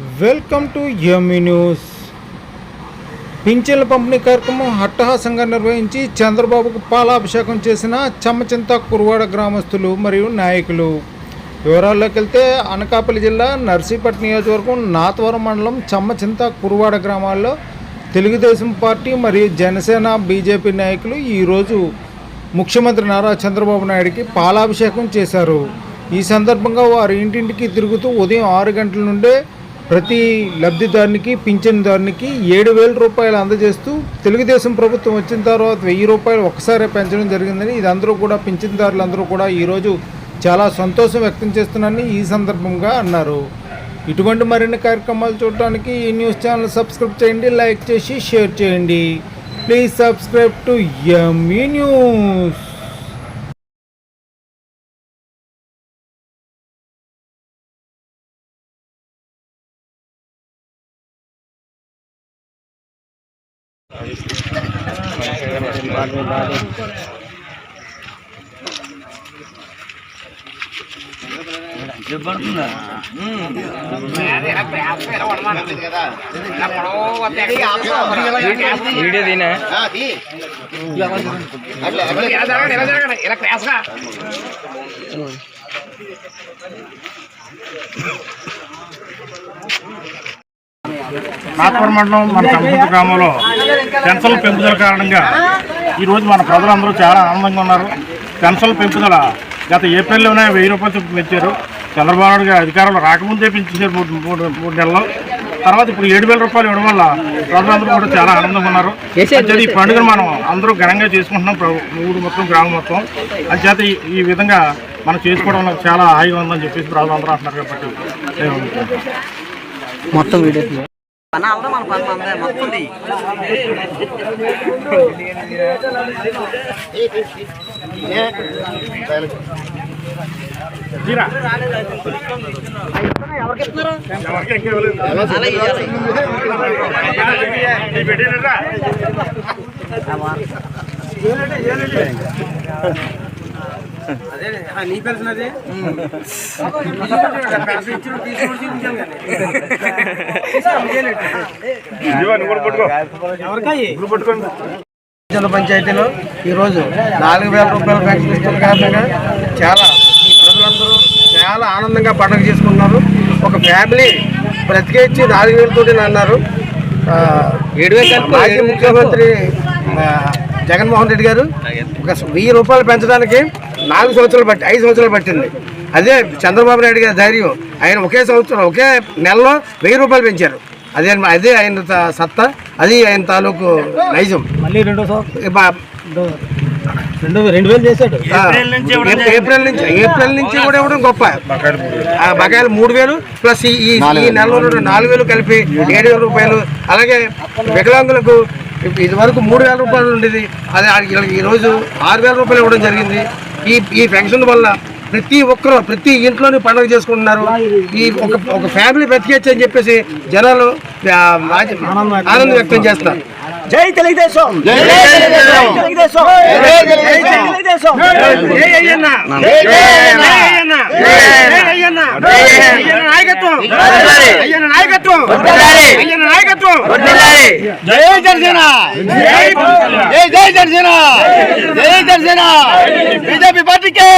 Welcome to యమి news పింఛన్ల పంపిణీ కార్యక్రమం హట్టహాసంగా నిర్వహించి చంద్రబాబుకు పాలాభిషేకం చేసిన చమ్మచింత కురువాడ గ్రామస్తులు మరియు నాయకులు. వివరాల్లోకి వెళ్తే అనకాపల్లి జిల్లా నర్సీపట్నం నియోజకవర్గం నాతవరం మండలం చమ్మచింత కురువాడ గ్రామాల్లో తెలుగుదేశం పార్టీ మరియు జనసేన బీజేపీ నాయకులు ఈరోజు ముఖ్యమంత్రి నారా చంద్రబాబు నాయుడికి పాలాభిషేకం చేశారు. ఈ సందర్భంగా వారి ఇంటింటికి తిరుగుతూ ఉదయం ఆరు గంటల నుండే ప్రతి లబ్ధిదారునికి పింఛన్దారునికి ఏడు వేల రూపాయలు అందజేస్తూ తెలుగుదేశం ప్రభుత్వం వచ్చిన తర్వాత వెయ్యి రూపాయలు ఒకసారి పెంచడం జరిగిందని ఇది అందరూ కూడా పింఛన్దారులు అందరూ కూడా ఈరోజు చాలా సంతోషం వ్యక్తం చేస్తున్నారని ఈ సందర్భంగా అన్నారు. ఇటువంటి మరిన్ని కార్యక్రమాలు చూడటానికి ఈ న్యూస్ ఛానల్ సబ్స్క్రైబ్ చేయండి లైక్ చేసి షేర్ చేయండి. Please subscribe to ME news. Video దీనా ఇలా క్లాస్గా నాగపూర్ మండలం మన కంపూత గ్రామంలో పెన్షన్ల పెంపుదల కారణంగా ఈరోజు మన ప్రజలందరూ చాలా ఆనందంగా ఉన్నారు. పెన్షన్ల పెంపుదల గత ఏప్రిల్లోనే వెయ్యి రూపాయలు చొప్పున పెంచారు. చంద్రబాబు నాయుడు గారు అధికారంలో రాకముందే పెంచేశారు మూడు మూడు మూడు నెలలు తర్వాత ఇప్పుడు ఏడు వేల రూపాయలు ఇవ్వడం వల్ల ప్రజలందరూ కూడా చాలా ఆనందంగా ఉన్నారు. అంచేత ఈ పండుగను మనం అందరూ ఘనంగా చేసుకుంటున్నాం. ఊరు మొత్తం గ్రామం మొత్తం. అంచేత ఈ- విధంగా మనం చేసుకోవడం నాకు చాలా హాయిగా ఉందని చెప్పేసి ప్రజలందరూ అంటున్నారు కాబట్టి. మొత్తం వీడియో మన అందరూ మన పని మొత్తం తీరా. ఎవరికి జిల్లా పంచాయతీలో ఈరోజు నాలుగు వేల రూపాయల పెన్షన్ ఇస్తున్న కారణంగా చాలా ప్రజలందరూ చాలా ఆనందంగా పండుగ చేసుకున్నారు ఒక ఫ్యామిలీ బ్రతికేచ్చి నాలుగు వేలతోటి అన్నారు. ఆ, మాజీ ముఖ్యమంత్రి జగన్మోహన్ రెడ్డి గారు ఒక వెయ్యి రూపాయలు పెంచడానికి నాలుగు సంవత్సరాలు పట్టి ఐదు సంవత్సరాలు పట్టింది. అదే చంద్రబాబు నాయుడు గారి ధైర్యం. ఆయన ఒకే సంవత్సరం ఒకే నెలలో వెయ్యి రూపాయలు పెంచారు. అదే అదే ఆయన సత్తా అది ఆయన తాలూకు నైజం. మళ్ళీ రెండో ఏప్రిల్ నుంచి ఏప్రిల్ నుంచి కూడా ఇవ్వడం గొప్ప. ఆ బకాయిలు మూడు వేలు ప్లస్ ఈ ఈ నెలలో నాలుగు వేలు కలిపి ఏడు వేల రూపాయలు. అలాగే వికలాంగులకు ఇది వరకు మూడు వేల రూపాయలు ఉండేది. అది ఈ రోజు ఆరు వేల రూపాయలు ఇవ్వడం జరిగింది. ఈ ఈ పెన్షన్ వల్ల ప్రతి ఒక్కరు ప్రతి ఇంట్లోని పండుగ చేసుకుంటున్నారు. ఈ ఒక ఒక ఫ్యామిలీ బ్రతికేచ్చు అని చెప్పేసి జనాలు ఆనందం వ్యక్తం చేస్తారు జై తెలుగుదేశం! జై తెలుగుదేశం! జై తెలుగుదేశం! జై అయ్యన్న! జై అయ్యన్న! జై అయ్యన్న! అయ్యన్న నాయకత్వం. అయ్యన్న నాయకత్వం. జై జనసేన. జై జై జనసేన. జై జనసేన. బీజేపీ పార్టీకి.